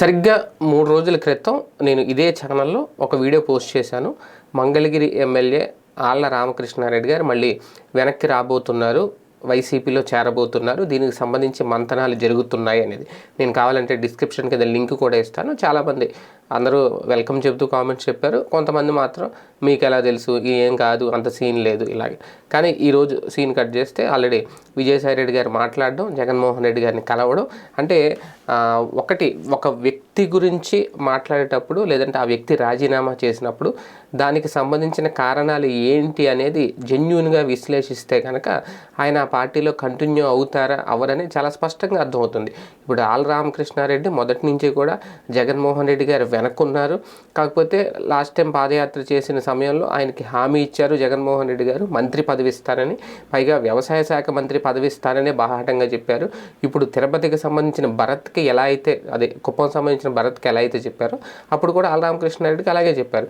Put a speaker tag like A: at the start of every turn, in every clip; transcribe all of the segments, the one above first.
A: సరిగ్గా మూడు రోజుల క్రితం నేను ఇదే ఛానల్లో ఒక వీడియో పోస్ట్ చేశాను. మంగళగిరి ఎమ్మెల్యే ఆళ్ళ రామకృష్ణారెడ్డి గారు మళ్ళీ వెనక్కి రాబోతున్నారు వైసీపీలో చేరబోతున్నారు. దీనికి సంబంధించి మంతనాలు జరుగుతున్నాయి అనేది. నేను కావాలంటే డిస్క్రిప్షన్ కింద లింక్ కూడా ఇస్తాను. చాలామంది అందరూ వెల్కమ్ చెబుతూ కామెంట్స్ చెప్పారు. కొంతమంది మాత్రం మీకు ఎలా తెలుసు ఏం కాదు అంత సీన్ లేదు ఇలాగే. కానీ ఈరోజు సీన్ కట్ చేస్తే ఆల్రెడీ విజయసాయి రెడ్డి గారు మాట్లాడడం జగన్మోహన్ రెడ్డి గారిని కలవడం అంటే ఒకటి ఒక వ్యక్తి గురించి మాట్లాడేటప్పుడు లేదంటే ఆ వ్యక్తి రాజీనామా చేసినప్పుడు దానికి సంబంధించిన కారణాలు ఏంటి అనేది జెన్యున్గా విశ్లేషిస్తే కనుక ఆయన ఆ పార్టీలో కంటిన్యూ అవుతారా అవరని చాలా స్పష్టంగా అర్థమవుతుంది. ఇప్పుడు ఆల్ రామకృష్ణారెడ్డి మొదటి నుంచి కూడా జగన్మోహన్ రెడ్డి గారు వెనక్కున్నారు. కాకపోతే లాస్ట్ టైం పాదయాత్ర చేసిన సమయంలో ఆయనకి హామీ ఇచ్చారు జగన్మోహన్ రెడ్డి గారు. మంత్రి పదవి ఇస్తారని పైగా వ్యవసాయ శాఖ మంత్రి పదవి ఇస్తారని బాహాటంగా చెప్పారు. ఇప్పుడు తిరుపతికి సంబంధించిన భరత్కి ఎలా అయితే అదే కుప్పం సంబంధించిన భరత్కి ఎలా అయితే చెప్పారో అప్పుడు కూడా ఆల్ అలాగే చెప్పారు.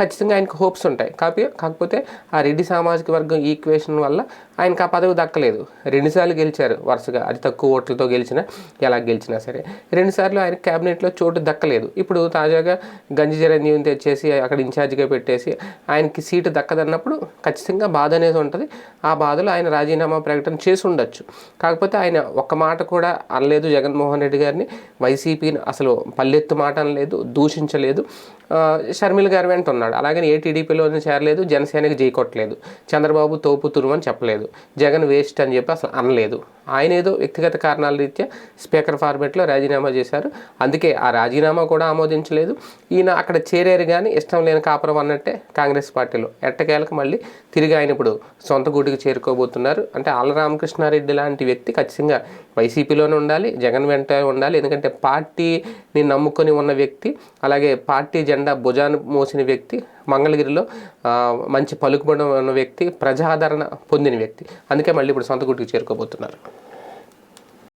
A: ఖచ్చితంగా ఆయనకు హోప్స్ ఉంటాయి. కాపీ కాకపోతే ఆ రెడ్డి సామాజిక వర్గం ఈక్వేషన్ వల్ల ఆయనకు ఆ పదవి దక్కలేదు. రెండుసార్లు గెలిచారు వరుసగా. అది తక్కువ ఓట్లతో గెలిచినా ఎలా గెలిచినా సరే. రెండుసార్లు ఆయన క్యాబినెట్లో చోటు దక్కలేదు. ఇప్పుడు తాజాగా గంజి చిరంజీవిని తెచ్చేసి అక్కడ ఇన్ఛార్జిగా పెట్టేసి ఆయనకి సీటు దక్కదన్నప్పుడు ఖచ్చితంగా బాధ అనేది ఉంటుంది. ఆ బాధలో ఆయన రాజీనామా ప్రకటన చేసి ఉండొచ్చు. కాకపోతే ఆయన ఒక్క మాట కూడా అనలేదు జగన్మోహన్ రెడ్డి గారిని. వైసీపీని అసలు పల్లెత్తు మాట అనలేదు దూషించలేదు. షర్మిల గారి వెంట ఉన్నాడు. అలాగని ఏ చేరలేదు జనసేనకి జైకొట్టలేదు చంద్రబాబు తోపు తురుమని చెప్పలేదు. జగన్ వేస్ట్ అని చెప్పి అసలు అనలేదు. ఆయన ఏదో వ్యక్తిగత కారణాల రీత్యా స్పీకర్ ఫార్మేట్లో రాజీనామా చేశారు. అందుకే ఆ రాజీనామా కూడా ఆమోదించలేదు. ఈయన అక్కడ చేరారు కానీ ఇష్టం లేని కాపురం అన్నట్టే కాంగ్రెస్ పార్టీలో. ఎట్టకేలకు మళ్ళీ తిరిగి ఆయన ఇప్పుడు సొంత గూటికి చేరుకోబోతున్నారు. అంటే ఆళ్ళ రామకృష్ణారెడ్డి లాంటి వ్యక్తి ఖచ్చితంగా వైసీపీలోనే ఉండాలి జగన్ వెంట ఉండాలి. ఎందుకంటే పార్టీని నమ్ముకొని ఉన్న వ్యక్తి అలాగే పార్టీ జెండా భుజాన్ని మోసిన వ్యక్తి మంగళగిరిలో మంచి పలుకుబడి ఉన్న వ్యక్తి ప్రజాదరణ పొందిన వ్యక్తి. అందుకే మళ్ళీ ఇప్పుడు సొంత గుడికి చేరుకోబోతున్నారు.